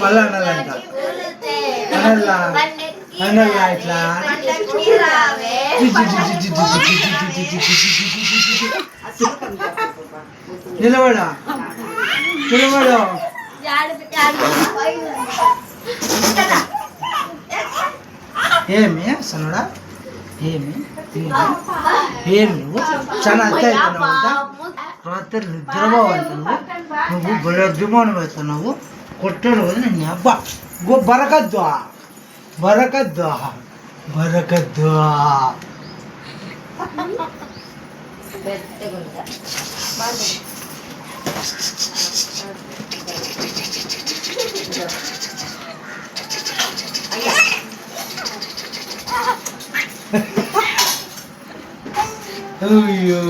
మళ్ళీ అనాలంట అనల్లా అనల్లా ఇట్లా నిలబడా నిలబడు ఏమి సనుడా ఏమి ఏమి నువ్వు చాలా అత్త అవుతున్నావు రాత్రి నిద్రపోవాలి నువ్వు నువ్వు బలద్దుమానం అవుతున్నావు ಕೊಟ್ಟೋದು ನನ್ನ ಹಬ್ಬ ಗೋ ಬರಕದ್ದು ಬರಕದ್ದು ಬರಕದ್ದು ಅಯ್ಯೋ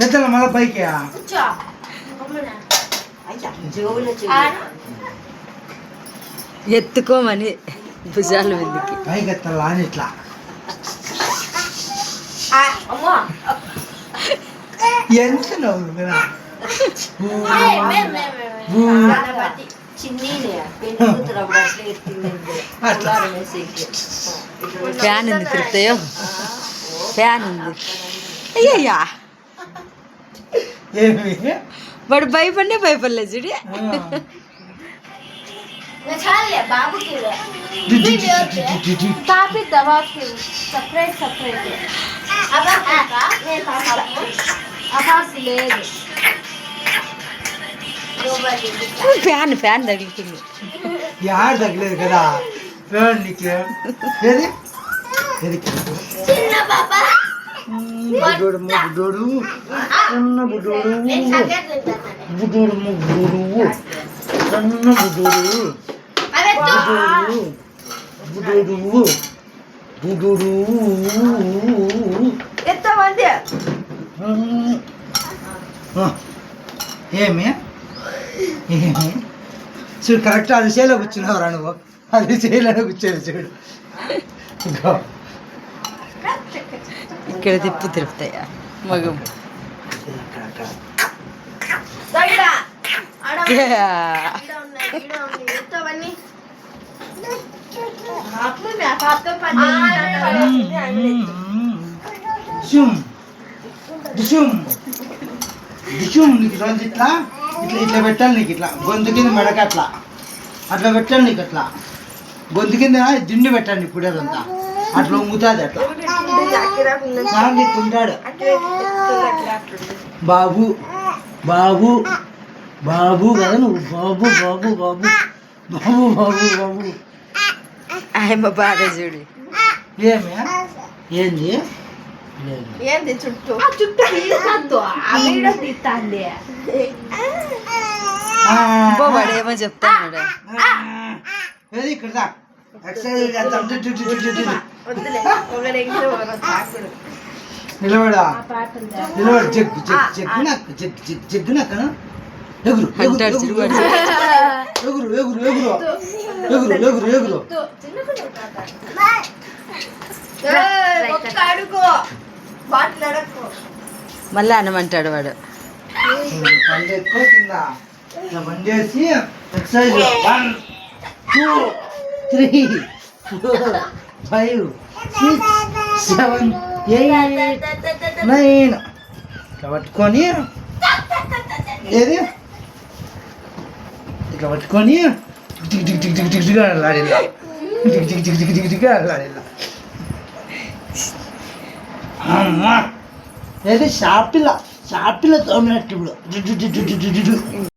ಎತ್ತಲ್ಲ ಮಲ ಬೈಕ್ಯಾ ಜೋಲ ಜೋಲ ఎత్తుకోమని భుజాల మీదకి. ఇట్లా ఎంత ఫ్యాన్ ఉంది తిరుపతయో ఫ్యాన్ ఉంది. అయ్యయ్యా. వాడు భయపడినే భయపడలే చూడి. తాపిద్దా బాబుకి సపరేట్ సపరేట్ అబాబు లేదు ఫ్యాన్ ఫ్యాన్ తగులుతుంది యాడ తగ్గలేదు కదా ఫ్యాన్ నీకు ఏది ఏది బుడ్డోడు బుడ్డోడు సన్న బుడ్డోడు బుడ్డోడు బుడ్డోడు సన్న బుడ్డోడు బుడ్డోడు బుడ్డోడు బుడ్డోడు ఎత్తమంది ఏమి? ఏమి? చూడు కరెక్ట్ అది చేలో కూర్చున్నావురా నువ్వు. అది చేలోనే కూర్చోడు చూడు. ఇక్కడ తిప్పు తిరుపతయ్య మగం. అక్కడ. నీకు రోజు ఇట్లా? ఇట్లా ఇట్లా పెట్టాలి నీకు ఇట్లా. గొంతు కింద మెడక అట్లా. అట్లా పెట్టాలి నీకు అట్లా. గొంతు కింద దిండు పెట్టండి ఇప్పుడు అదంతా అట్లా ఉంగుతుంది అట్లా. నీకు ఉంటాడు బాబు బాబు బాబు కదా నువ్వు. బాబు బాబు బాబు. బాబు బాబు బాబు. ఆయమ్మ బాధ చూడు. ఏమి? ఏంది? చుట్టూ? ఆ చుట్టూ తీసద్దు ఆ వీడియో తీస్తాంది. అబ్బో వాడు ఏమో చెప్తాడు ఇక్కడ నిలబడా? నిలబడు? జగ్గు జగ్గు జగ్గు నాకు జగ్గు జగ్గు జగ్గు నాకు ఎగురు ఎగురు ఎగురు, ఎగురు. ఎగురు. ఎగురు ఎగురు ఎగురు. మళ్ళీ అనమంటాడు వాడు. One two three four five six seven eight nine. ఇట్లా పట్టుకొని ఏది? ఇట్లా పట్టుకొని jig jig jig jig jig jig lalila jig jig jig jig jig jig lalila ಅಮ್ಮ ಇದು ಶಾಪಿಲ್ಲ ಶಾಪಿಲ್ಲ ತೊಗೊಂಡು